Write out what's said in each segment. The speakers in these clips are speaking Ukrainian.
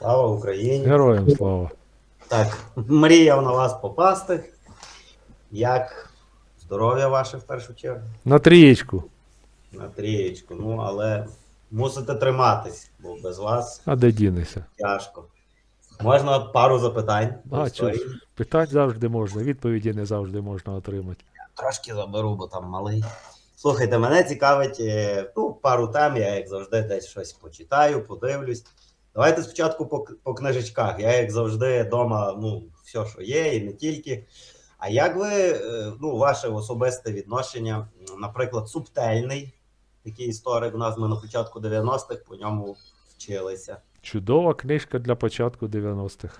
Слава Україні! Героям слава. Так, мріяв на вас попасти. Як здоров'я ваше в першу чергу? На трієчку. На трієчку. Ну, але мусите триматись, бо без вас А де дінешся? тяжко. Можна пару запитань? А, ж? Питати завжди можна, відповіді не завжди можна отримати. Трошки заберу, бо там малий. Слухайте, мене цікавить е, ну, пару тем, я як завжди десь щось почитаю, подивлюсь. Давайте спочатку по, по книжечках. Я, як завжди, вдома, ну, все, що є, і не тільки. А як ви, е, ну, ваше особисте відношення, наприклад, субтельний, такий історик у нас ми на початку 90-х по ньому вчилися. Чудова книжка для початку 90-х.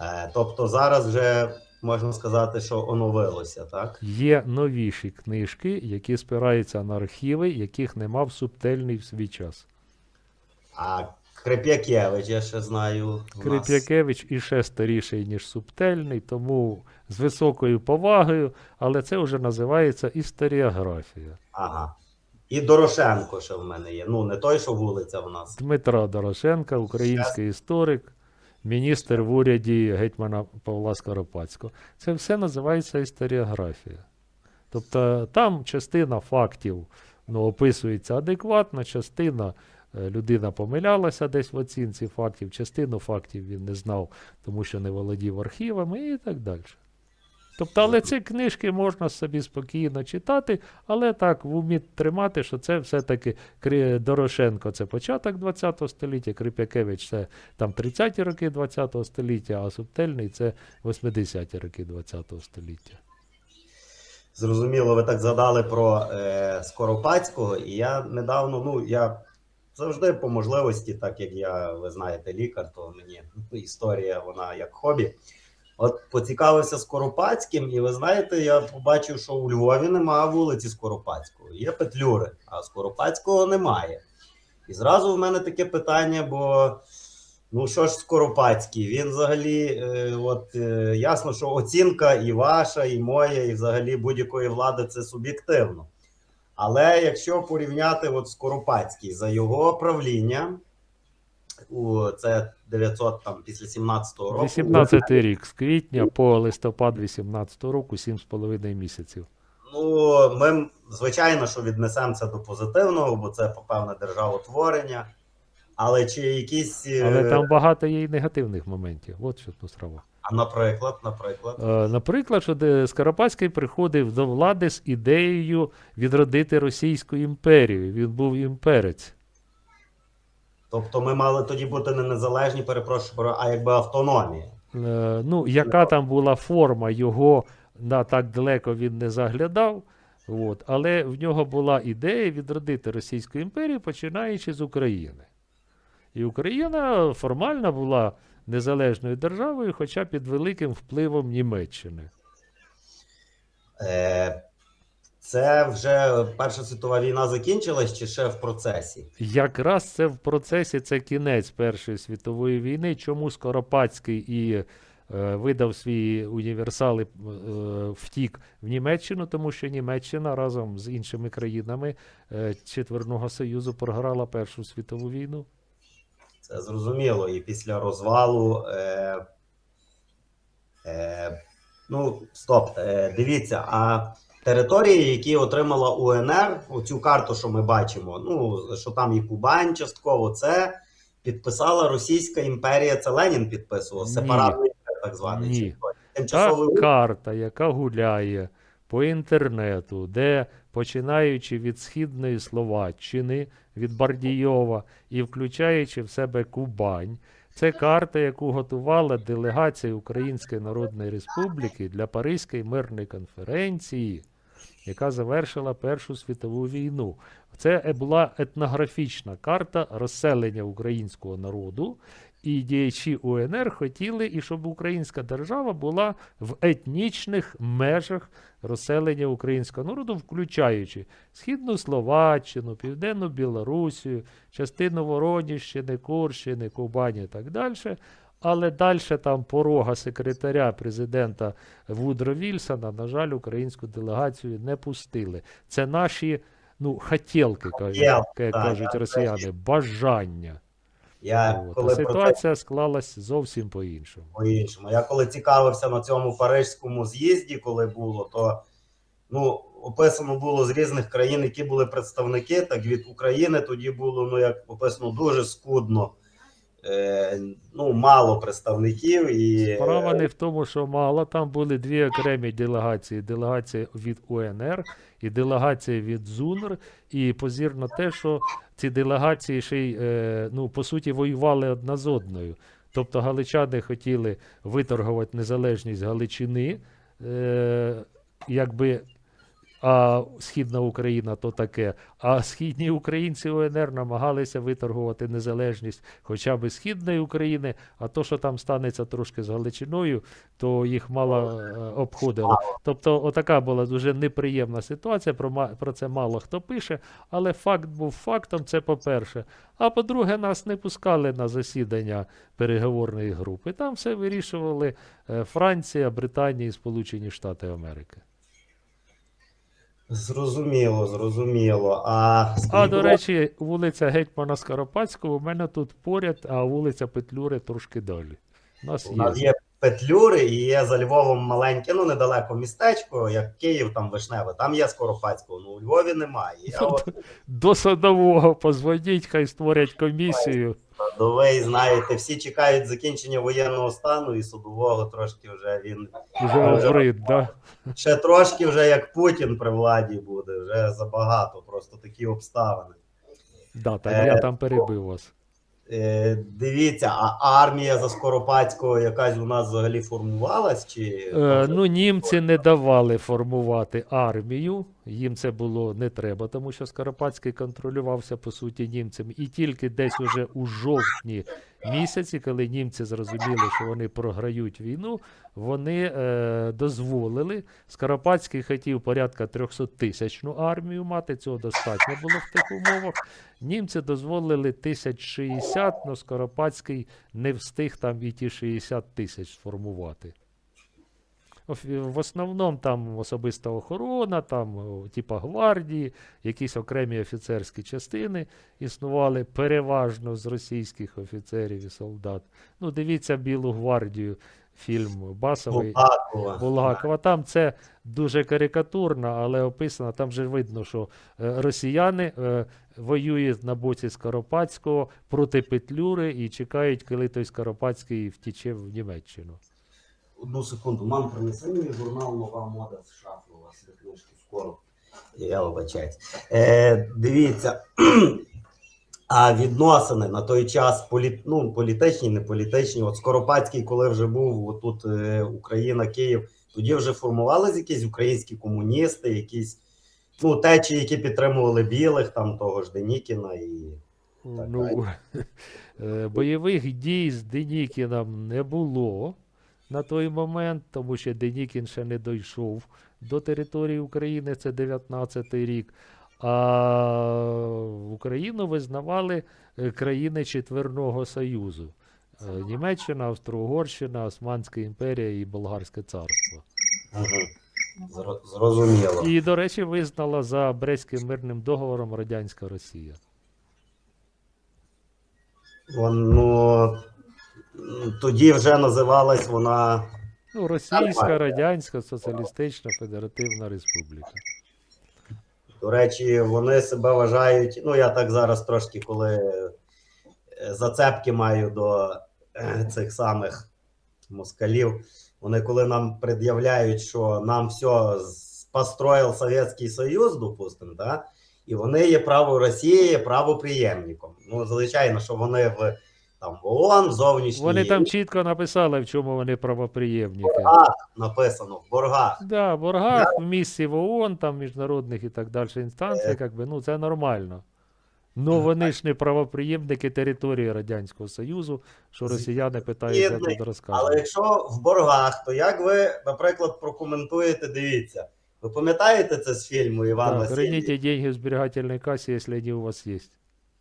Е, тобто зараз вже можна сказати, що оновилося, так? Є новіші книжки, які спираються на архіви, яких не мав субтельний в свій час. А Креп'якевич, я ще знаю. Крип'якевич іще старіший, ніж субтельний, тому з високою повагою, але це вже називається історіографія. Ага. І Дорошенко ще в мене є. Ну, не той, що вулиця в нас. Дмитра Дорошенка, український історик, міністр в уряді гетьмана Павла Скоропадського. Це все називається історіографія. Тобто там частина фактів ну, описується адекватно, частина людина помилялася десь в оцінці фактів, частину фактів він не знав, тому що не володів архівами і так далі. Тобто, але ці книжки можна собі спокійно читати, але так в умі тримати, що це все-таки Дорошенко це початок 20 століття, Крип'якевич це там 30-ті роки 20 століття, а Субтельний це 80-ті роки 20 століття. Зрозуміло, ви так згадали про е, Скоропадського, і я недавно, ну, я завжди по можливості, так як я, ви знаєте, лікар, то мені ну, історія, вона як хобі. От поцікавився Скоропадським, і ви знаєте, я побачив, що у Львові немає вулиці Скоропадського. Є Петлюри, а Скоропадського немає. І зразу в мене таке питання, бо ну що ж Скоропадський? Він взагалі, е, от е, ясно, що оцінка і ваша, і моя, і взагалі будь-якої влади це суб'єктивно. Але якщо порівняти от Скоропадський за його правління, у це 900 там після 17-го року. 18 рік, з квітня по листопад 18 року, 7,5 місяців. Ну, ми, звичайно, що віднесемо це до позитивного, бо це, певне, державотворення. Але чи якісь. е, Але там багато є і негативних моментів. От що тут справа. А наприклад, наприклад. Е, Наприклад, що Скоропадський приходив до влади з ідеєю відродити Російську імперію. Він був імперець. Тобто ми мали тоді бути не незалежні, перепрошую, а якби автономія. Е, ну, яка там була форма його, на так далеко він не заглядав. От, але в нього була ідея відродити Російську імперію, починаючи з України. І Україна формально була незалежною державою, хоча під великим впливом Німеччини. Е, це вже Перша світова війна закінчилась чи ще в процесі? Якраз це в процесі, це кінець Першої світової війни. Чому Скоропадський і е, видав свої універсали, е, втік в Німеччину, тому що Німеччина разом з іншими країнами е, Четверного Союзу програла Першу світову війну. Це зрозуміло. І після розвалу. Е, е, ну, стоп, е, дивіться, а території, які отримала УНР, оцю карту, що ми бачимо, ну, що там і Кубань частково, це підписала Російська імперія, це Ленін підписував, сепаратний так званий. Ні. хто? Та Тимчасовий карта, яка гуляє по інтернету, де починаючи від східної Словаччини, від Бардійова і включаючи в себе Кубань, це карта, яку готувала делегація Української Народної Республіки для Паризької мирної конференції, яка завершила Першу світову війну. Це була етнографічна карта розселення українського народу, і діячі УНР хотіли, і щоб українська держава була в етнічних межах розселення українського народу, включаючи Східну Словаччину, Південну Білорусію, частину Воронівщини, Курщини, Кубані і так далі. Але далі там порога секретаря президента Вудро Вільсона, на жаль, українську делегацію не пустили. Це наші ну, хотілки, кажуть, як кажуть росіяни, бажання. Я. А коли про це ситуація склалась зовсім по-іншому. по-іншому. Я коли цікавився на цьому парижському з'їзді, коли було, то ну, описано було з різних країн, які були представники. Так від України тоді було, ну як описано, дуже скудно. Е, ну, мало представників і Справа не в тому, що мало. Там були дві окремі делегації: делегація від УНР і делегація від ЗУНР. І позір на те, що ці делегації ще й е, ну, по суті воювали одна з одною. Тобто галичани хотіли виторгувати незалежність Галичини, е, якби. А Східна Україна то таке. А східні українці УНР намагалися виторгувати незалежність хоча б Східної України, а то, що там станеться трошки з Галичиною, то їх мало е, обходило. Тобто, отака була дуже неприємна ситуація. Про, про це мало хто пише, але факт був фактом, це по-перше. А по-друге, нас не пускали на засідання переговорної групи. Там все вирішували е, Франція, Британія і Сполучені Штати Америки. Зрозуміло, зрозуміло. А, А до речі, вулиця Гетьмана Скоропадського у мене тут поряд, а вулиця Петлюри трошки далі. У нас У нас є. є Петлюри і є за Львовом маленьке, ну недалеко містечко, як Київ, там Вишневе, там є Скоропадського, ну у Львові немає. Я от До садового позвоніть, хай створять комісію. Садовий, знаєте, всі чекають закінчення воєнного стану і судового трошки вже він Вже обрид, да? ще трошки вже як Путін при владі буде, вже забагато, просто такі обставини. Да, так Е, я там перебив вас. Е, дивіться, а армія за Скоропадського якась у нас взагалі формувалась? Чи Е, ну, німці не давали формувати армію. Їм це було не треба, тому що Скоропадський контролювався по суті німцями. І тільки десь уже у жовтні місяці, коли німці зрозуміли, що вони програють війну, вони е, дозволили. Скоропадський хотів порядка 300 тисячну армію мати. Цього достатньо було в тих умовах. Німці дозволили 1060, але Скоропадський не встиг там і ті 60 тисяч сформувати. В основному там особиста охорона, там, типа гвардії, якісь окремі офіцерські частини існували переважно з російських офіцерів і солдат. Ну, дивіться Білу гвардію, фільм Басовий. Булгакова. Булгакова. Там це дуже карикатурно, але описано. Там же видно, що е, росіяни е, воюють на боці Скоропадського проти Петлюри і чекають, коли той Скоропадський втіче в Німеччину. Одну секунду, мам, принеси мені журнал Нова мода з шафи у вас є книжки скоро. Я вибачаюсь. Е, дивіться. А відносини на той час полі... ну, політичні, не політичні. От Скоропадський, коли вже був отут е, Україна, Київ, тоді вже формувалися якісь українські комуністи, якісь ну, течії, які підтримували білих, там того ж Денікіна і. Так, Ну, е, бойових дій з Денікіном не було на той момент, тому що Денікін ще не дійшов до території України, це 19-й рік. А Україну визнавали е, країни Четверного Союзу. Е, Німеччина, Австро-Угорщина, Османська імперія і Болгарське царство. Угу. Зрозуміло. І, до речі, визнала за Брестським мирним договором Радянська Росія. Воно тоді вже називалась вона. Ну, Російська. Радянська Соціалістична Федеративна Республіка. До речі, вони себе вважають. Ну, я так зараз трошки, коли е, зацепки маю до е, цих самих москалів. Вони коли нам пред'являють, що нам все построїв Совєтський Союз, допустимо, да? і вони є право Росії, правоприємником. Ну, звичайно, що вони в там ООН, зовнішній Вони там чітко написали, в чому вони правоприємники. написано в боргах. Да, в боргах, в місці в ООН, там міжнародних і так далі інстанцій, Е. як би, ну це нормально. Ну вони ж не правоприємники території Радянського Союзу, що росіяни Згідний, тут Але якщо в боргах, то як ви, наприклад, прокоментуєте, дивіться, ви пам'ятаєте це з фільму Іван Так? Верните деньги в зберігательній касі, якщо вони у вас є.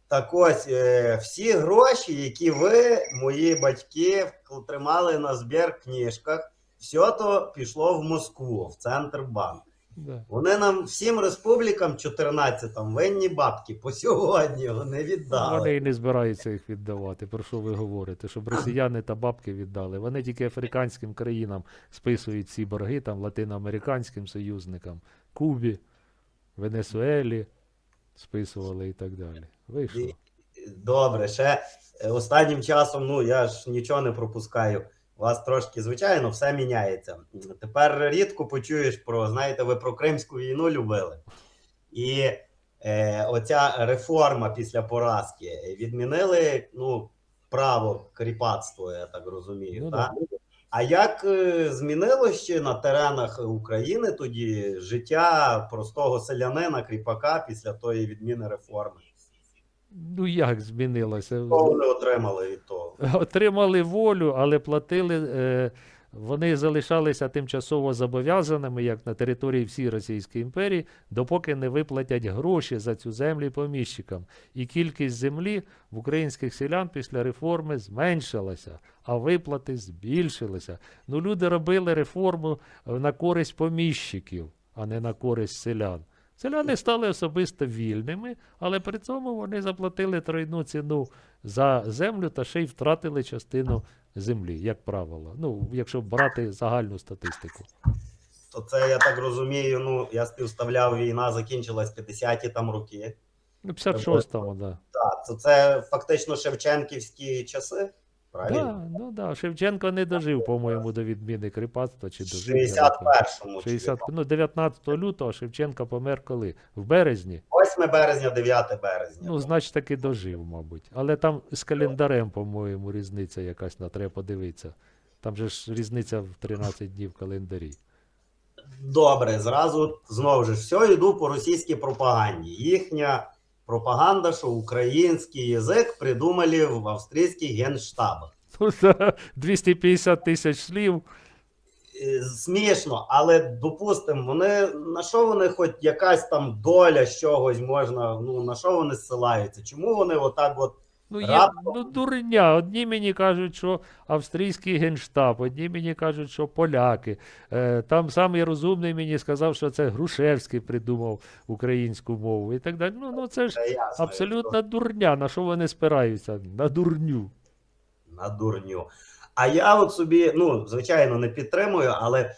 Так ось е, всі гроші, які ви, мої батьки, тримали на збір книжках, все то пішло в Москву, в центр банк. Да. Вони нам всім республікам 14 винні бабки по сьогодні вони віддали. Вони і не збираються їх віддавати. Про що ви говорите? Щоб росіяни та бабки віддали. Вони тільки африканським країнам списують ці борги, там латиноамериканським союзникам, Кубі, Венесуелі списували і так далі. Ви що? І- Добре, ще е, останнім часом, ну я ж нічого не пропускаю. У вас трошки, звичайно, все міняється. Тепер рідко почуєш про, знаєте, ви про Кримську війну любили. І е, оця реформа після поразки е, відмінили ну, право кріпацтва, я так розумію. Ну, так? А як е, змінилося ще на теренах України тоді життя простого селянина, кріпака після тої відміни реформи? Ну як змінилося? Вони отримали від того? Отримали волю, але платили. Е, вони залишалися тимчасово зобов'язаними, як на території всієї Російської імперії, допоки не виплатять гроші за цю землю поміщикам. І кількість землі в українських селян після реформи зменшилася, а виплати збільшилися. Ну, люди робили реформу е, на користь поміщиків, а не на користь селян. Селяни стали особисто вільними, але при цьому вони заплатили тройну ціну за землю та ще й втратили частину землі, як правило. Ну, якщо брати загальну статистику. То це я так розумію. Ну я співставляв, війна закінчилась 50-ті там роки. Ну, 56-му, да. Так, то це фактично Шевченківські часи. Правильно? Да, ну да. Шевченко не дожив, по-моєму, до відміни кріпацтва чи пам'ятаю. 61-му. 60, ну, 19 лютого Шевченко помер коли? В березні. 8 березня, 9 березня. Ну, значить, таки дожив, мабуть. Але там з календарем, по-моєму, різниця якась на треба подивитися. Там же ж різниця в 13 днів в календарі. Добре, зразу знову ж все йду по російській пропаганді. Їхня пропаганда, що український язик придумали в австрійський генштабах. Ну, 250 тисяч слів. Е, Смішно, але допустимо, вони на що вони, хоч якась там доля з чогось можна, ну на що вони зсилаються? Чому вони отак от Ну, є, Раптом. ну, дурня. Одні мені кажуть, що австрійський генштаб, одні мені кажуть, що поляки. Е, там самий розумний мені сказав, що це Грушевський придумав українську мову і так далі. Ну, ну це ж Це ясно, абсолютна дурня. На що вони спираються? На дурню. на дурню. А я от собі, ну, звичайно, не підтримую, але,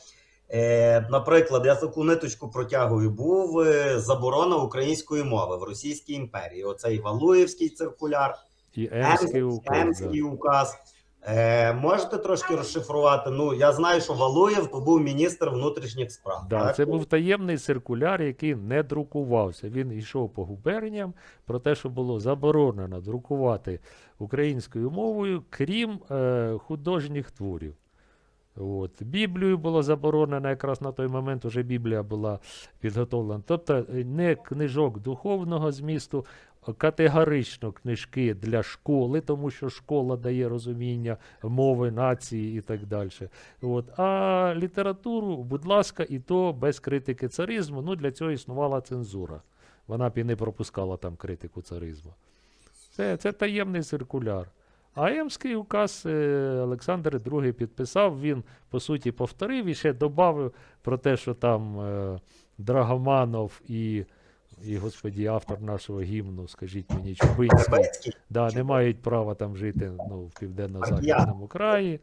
е, наприклад, я таку ниточку протягую, був е, заборона української мови в Російській імперії. Оцей Валуєвський циркуляр, І Емський указ. Емський указ. Е, можете трошки розшифрувати? Ну, я знаю, що Валуєв то був міністр внутрішніх справ. Да, так? це був таємний циркуляр, який не друкувався. Він йшов по губерніям про те, що було заборонено друкувати українською мовою, крім е, художніх творів. От. Біблію було заборонено, якраз на той момент уже Біблія була підготовлена. Тобто е, не книжок духовного змісту, категорично книжки для школи, тому що школа дає розуміння мови, нації і так далі. От. А літературу, будь ласка, і то без критики царизму. Ну, для цього існувала цензура. Вона б і не пропускала там критику царизму. Це, це таємний циркуляр. А Емський указ е, Олександр II підписав, він, по суті, повторив і ще додав про те, що там е, Драгоманов і, і, господі, автор нашого гімну, скажіть мені, Чубинський, да, не мають права там жити ну, в південно-західному краї.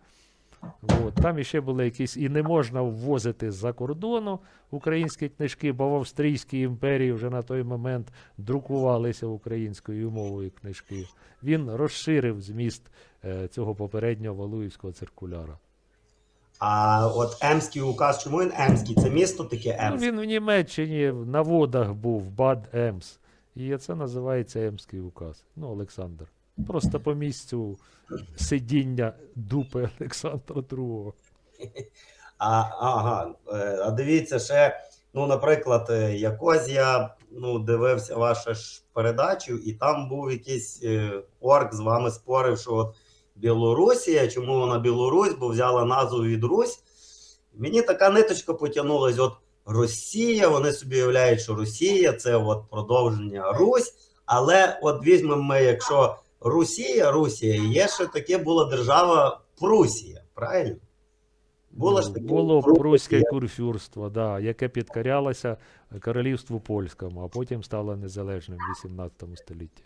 От, там іще були якісь, і не можна ввозити з-за кордону українські книжки, бо в Австрійській імперії вже на той момент друкувалися українською мовою книжки. Він розширив зміст е, цього попереднього Валуївського циркуляра. А от Емський указ, чому він Емський? Це місто таке Ну, Емське. він в Німеччині на водах був Бад Емс. І це називається Емський указ. Ну, Олександр. Просто по місцю сидіння дупи Олександра II. А, ага, е, а дивіться ще, ну, наприклад, е, якось я ну, дивився вашу ж передачу, і там був якийсь е, орк з вами спорив, що от Білорусія, чому вона Білорусь, бо взяла назву від Русь. Мені така ниточка потягнулась, от Росія, вони собі уявляють, що Росія це от продовження Русь, але от візьмемо ми, якщо Росія, Русія, є ще таке була держава Прусія, правильно? Було ж таке було пруське курфюрство, да, яке підкорялося королівству польському, а потім стало незалежним в 18 столітті.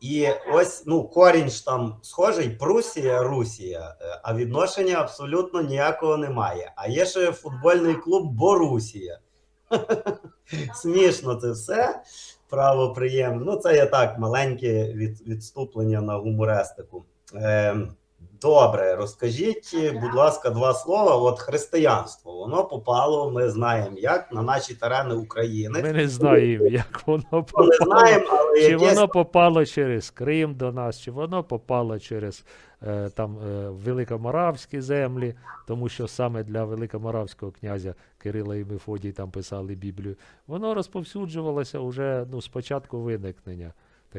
І ось ну корінь ж там схожий Прусія, Русія, е, а відношення абсолютно ніякого немає. А є ще футбольний клуб Борусія. Смішно це все. Право приємно. Ну, це є так, маленьке від, відступлення на гумористику. Ем, добре, розкажіть, будь ласка, два слова. От християнство, воно попало, ми знаємо, як на наші терени України. Ми не знаємо, як воно Ми не знаємо, але Чи якесь воно попало через Крим до нас, чи воно попало через е, там е, Великоморавські землі, тому що саме для Великоморавського князя Кирила і Мефодій там писали Біблію. Воно розповсюджувалося уже ну, з початку виникнення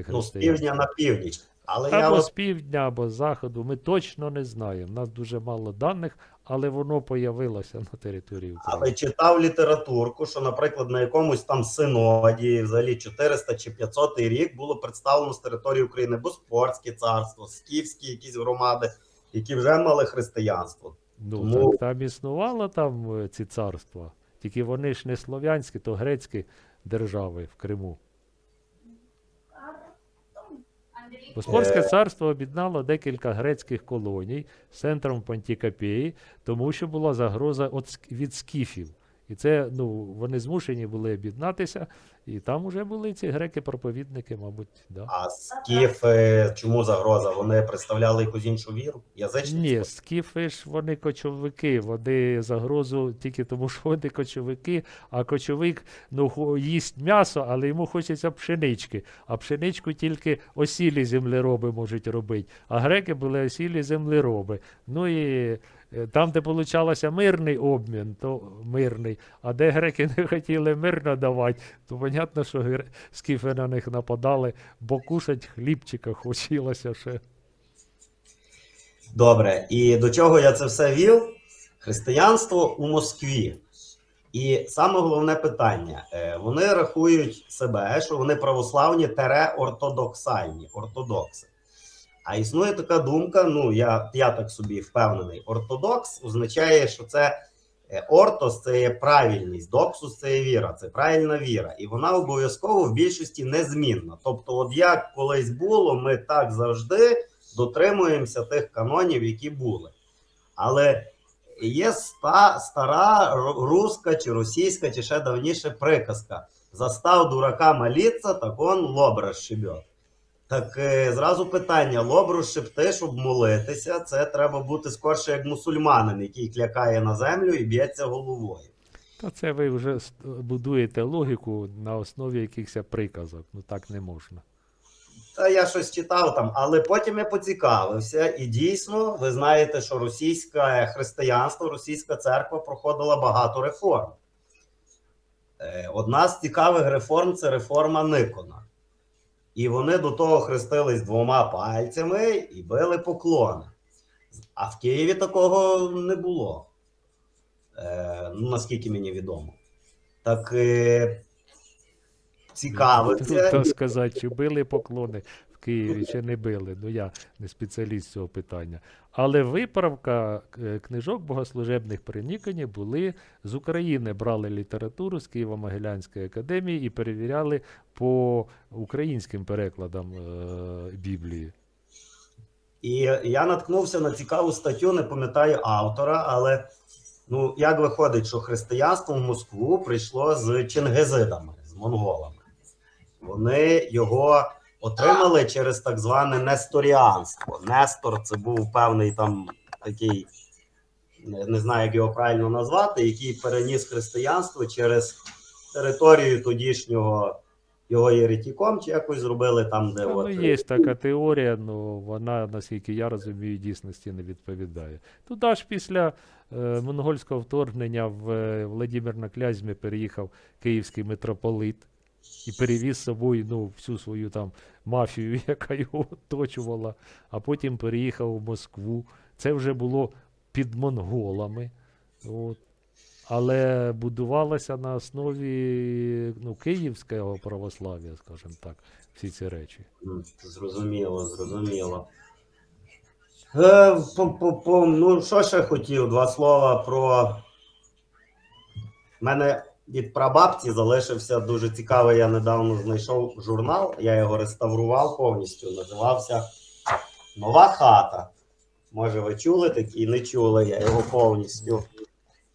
ну, з півдня на північ. Але Або от з півдня, або з заходу. Ми точно не знаємо. У нас дуже мало даних, але воно появилося на території України. Але читав літературку, що, наприклад, на якомусь там синоді, взагалі 400 чи 500 рік було представлено з території України Боспорське царство, скіфські якісь громади, які вже мали християнство. Ну, Тому- так, там існувало там е, ці царства. Тільки вони ж не слов'янські, то грецькі держави в Криму. Боспорське Е. царство об'єднало декілька грецьких колоній з центром Пантікапеї, тому що була загроза від скіфів. І це ну, вони змушені були об'єднатися, і там вже були ці греки-проповідники, мабуть. Да. А скіфи, чому загроза? Вони представляли якусь іншу віру? Язичництво? Ні, скіфи ж вони кочовики, вони загрозу тільки тому, що вони кочовики, а кочовик ну, їсть м'ясо, але йому хочеться пшенички. А пшеничку тільки осілі землероби можуть робити. А греки були осілі землероби. Ну і е, там, де получалося мирний обмін, то мирний. А де греки не хотіли мирно давати, то понятно, що скіфи на них нападали, бо кушать хлібчика хотілося ще. Добре, і до чого я це все вів? Християнство у Москві. І саме головне питання: е, вони рахують себе, що вони православні тере ортодоксальні, ортодокси. А існує така думка: ну я, я так собі впевнений, ортодокс означає, що це ортос це є правильність, доксус це є віра, це правильна віра. І вона обов'язково в більшості незмінна. Тобто, от як колись було, ми так завжди дотримуємося тих канонів, які були. Але є ста, стара ру- руська чи російська, чи ще давніше приказка: застав дурака молиться, так он лоб розшибет. Так е, зразу питання: лоб розшибти, щоб молитися, це треба бути скорше як мусульманин, який клякає на землю і б'ється головою. Та це ви вже будуєте логіку на основі якихось приказок. Ну так не можна. Та я щось читав там, але потім я поцікавився, і дійсно, ви знаєте, що російське християнство, російська церква проходила багато реформ. Е, Одна з цікавих реформ це реформа Никона. І вони до того хрестились двома пальцями і били поклони. А в Києві такого не було. Е, ну, наскільки мені відомо. Так е, цікавиться. Трудно сказати, чи били поклони в Києві, чи не били. Ну я не спеціаліст цього питання. Але виправка е, книжок богослужебних при Ніконі були з України, брали літературу з Києво-Могилянської академії і перевіряли по українським перекладам е, Біблії. І я наткнувся на цікаву статтю, не пам'ятаю автора, але ну як виходить, що християнство в Москву прийшло з чингизидами, з монголами. Вони його отримали через так зване несторіанство. Нестор це був певний там такий, не знаю, як його правильно назвати, який переніс християнство через територію тодішнього його єретіком, чи якось зробили там, де Та, от ну, є така теорія, але вона, наскільки я розумію, дійсності не відповідає. Туди ж після е, монгольського вторгнення в е, Владимир на Клязьмі переїхав київський митрополит і перевіз з собою ну, всю свою там мафію, яка його оточувала, а потім переїхав в Москву. Це вже було під монголами. От. Але будувалося на основі ну, київського православ'я, скажімо так, всі ці речі. Зрозуміло, зрозуміло. Е, по, по, по, ну, що ще хотів? Два слова про. У мене від прабабці залишився дуже цікавий. Я недавно знайшов журнал, я його реставрував повністю. Називався Нова хата. Може, ви чули такий? Не чули, я його повністю.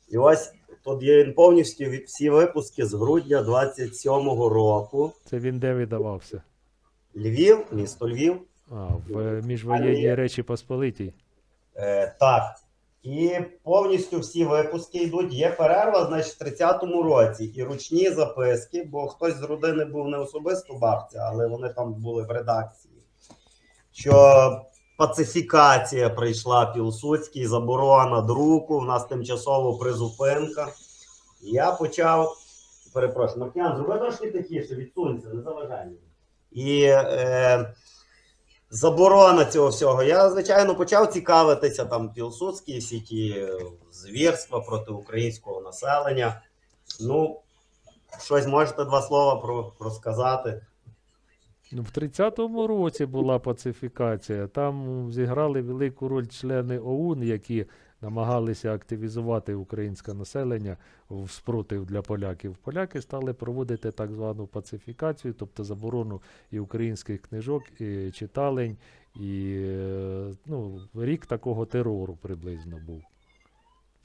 І ось тут є він повністю від всі випуски з грудня 27-го року. Це він де видавався? Львів, місто Львів. А, в міжвоєнній Речі Посполитій. Е, так. І повністю всі випуски йдуть. Є перерва, значить, в 30-му році. І ручні записки, бо хтось з родини був не особисто бабця, але вони там були в редакції. Що пацифікація прийшла Пілсудський, заборона друку, в нас тимчасово призупинка. І я почав. Перепрошую, Маркіян, зроби трошки тихіше, відсунься, не заважай. І е, заборона цього всього. Я, звичайно, почав цікавитися там Пілсудські, всі ті е, звірства проти українського населення. Ну, щось можете два слова про, розказати. Ну, в 30-му році була пацифікація. Там зіграли велику роль члени ОУН, які намагалися активізувати українське населення в спротив для поляків. Поляки стали проводити так звану пацифікацію, тобто заборону і українських книжок, і читалень, і е, ну, рік такого терору приблизно був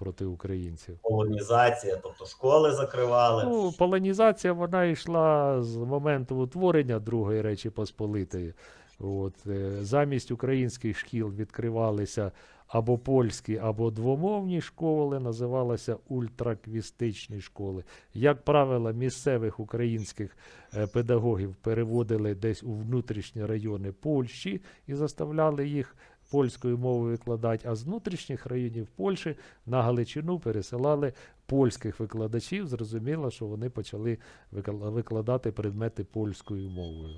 проти українців. Колонізація, тобто школи закривали. Ну, полонізація вона йшла з моменту утворення Другої Речі Посполитої. От, е, замість українських шкіл відкривалися або польські, або двомовні школи, називалися ультраквістичні школи. Як правило, місцевих українських е, педагогів переводили десь у внутрішні райони Польщі і заставляли їх польською мовою викладати, а з внутрішніх районів Польщі на Галичину пересилали польських викладачів. Зрозуміло, що вони почали викладати предмети польською мовою.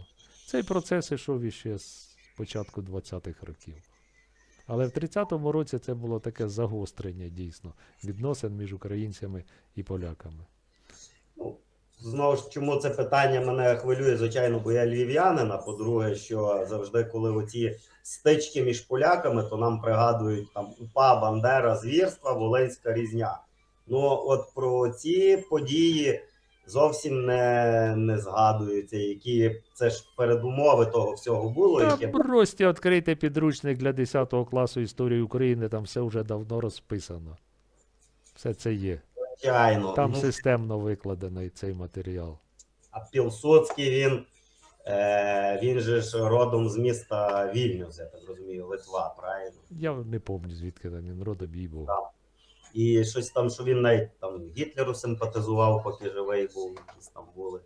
Цей процес ішов іще з початку 20-х років. Але в 30-му році це було таке загострення дійсно відносин між українцями і поляками. Ну, знову ж чому це питання мене хвилює, звичайно, бо я львів'янин, а по-друге, що завжди, коли оці стички між поляками, то нам пригадують там УПА, Бандера, звірства, Волинська різня. Ну, от про ці події зовсім не, не згадуються, які це ж передумови того всього було. Та яке просто відкрийте підручник для 10 класу історії України, там все вже давно розписано. Все це є. звичайно. Там ну, системно викладений цей матеріал. А Пілсудський він, е, він же ж родом з міста Вільнюс, я так розумію, Литва, правильно? Я не пам'ятаю, звідки там він родом їй був. Так. І щось там, що він навіть там Гітлеру симпатизував, поки живий був, якісь там були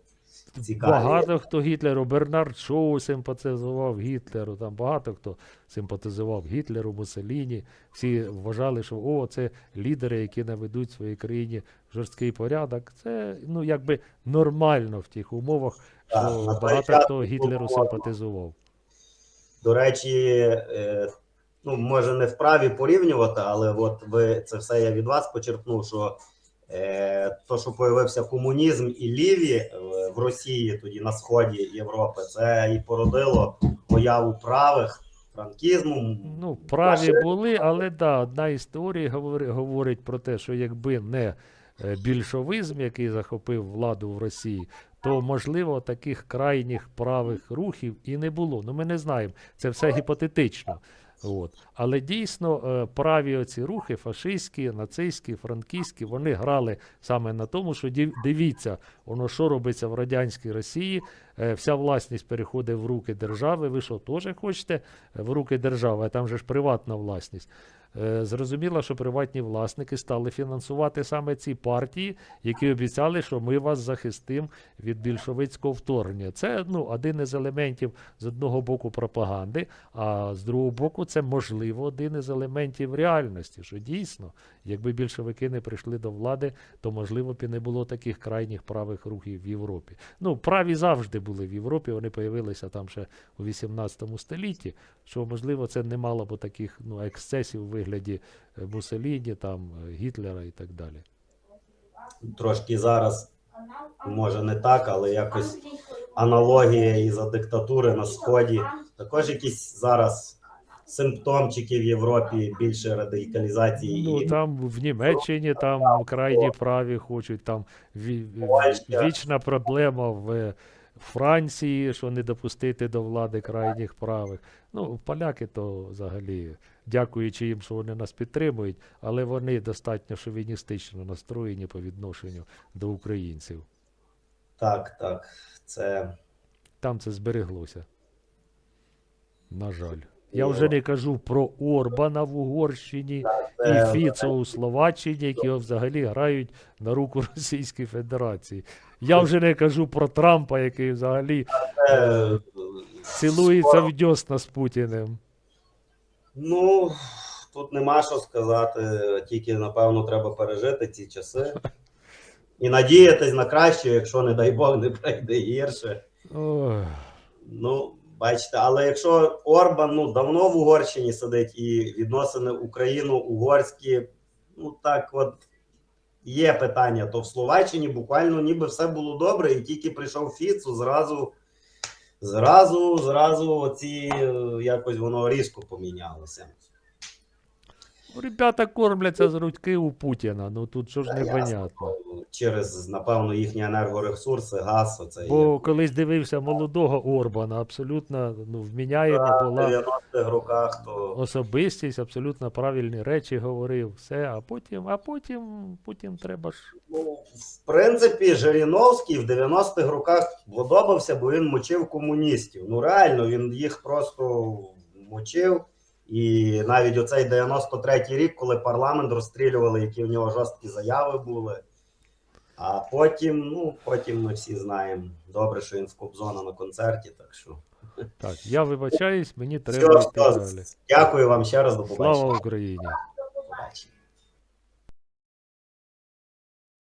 цікаві. Багато хто Гітлеру, Бернард Шоу симпатизував Гітлеру, там багато хто симпатизував Гітлеру, Муссоліні. Всі вважали, що о, це лідери, які наведуть в своїй країні жорсткий порядок. Це ну якби нормально в тих умовах, що той багато хто Гітлеру симпатизував. До речі, е, ну, може не вправі порівнювати, але от ви це все я від вас почерпнув, що е, то, що появився комунізм і ліві е, в Росії, тоді на сході Європи, це і породило появу правих франкізму. Ну, праві були, але да, одна історія говорить, говорить про те, що якби не е, більшовизм, який захопив владу в Росії, то можливо таких крайніх правих рухів і не було. Ну ми не знаємо. Це все гіпотетично. От. Але дійсно е, праві оці рухи, фашистські, нацистські, франківські, вони грали саме на тому, що дивіться, воно що робиться в радянській Росії, е, вся власність переходить в руки держави. Ви що, теж хочете е, в руки держави, а там же ж приватна власність. Е, Зрозуміло, що приватні власники стали фінансувати саме ці партії, які обіцяли, що ми вас захистимо від більшовицького вторгнення. Це ну, один із елементів з одного боку пропаганди, а з другого боку, це можливо один із елементів реальності, що дійсно, якби більшовики не прийшли до влади, то можливо б і не було таких крайніх правих рухів в Європі. Ну, праві завжди були в Європі, вони появилися там ще у 18 столітті, що можливо це не мало б таких ну, ексцесів у вигляді е, Муссоліні, там, е, Гітлера і так далі. Трошки зараз, може не так, але якось аналогія із за диктатури на сході. Також якісь зараз симптомчики в Європі більше радикалізації. Ну там в Німеччині там крайні праві хочуть, там вічна проблема в Франції, що не допустити до влади крайніх правих. Ну, поляки то взагалі, дякуючи їм, що вони нас підтримують, але вони достатньо шовіністично настроєні по відношенню до українців. Так, так. Це Там це збереглося. На жаль. Я вже не кажу про Орбана в Угорщині і Фіцо у Словаччині, які взагалі грають на руку Російській Федерації. Я вже не кажу про Трампа, який взагалі це цілується в дьосна з Путіним. Ну, тут нема що сказати, тільки напевно треба пережити ці часи і надіятись на краще, якщо, не дай Бог, не прийде гірше. Ой. Ну, бачите, але якщо Орбан ну, давно в Угорщині сидить і відносини Україну-угорські, ну так от є питання, то в Словаччині буквально ніби все було добре, і тільки прийшов Фіцу, зразу, зразу, зразу оці е, якось воно різко помінялося. Ребята кормляться з рудьки у Путіна. Ну тут що ж не понятно. Через, напевно, їхні енергоресурси, газ, оце є. Колись дивився молодого Орбана, абсолютно ну, вміняєма в була роках, то особистість, абсолютно правильні речі говорив, все, а потім, а потім, потім треба ж. Ну, в принципі, Жириновський в 90-х роках подобався, бо він мочив комуністів. Ну реально, він їх просто мочив. І навіть оцей 93-й рік, коли парламент розстрілювали, які в нього жорсткі заяви були. А потім, ну, потім ми всі знаємо. Добре, що він в Кобзона на концерті, так що. Так, я вибачаюсь, мені треба все. Дякую вам ще раз, до побачення. Слава Україні! До побачення.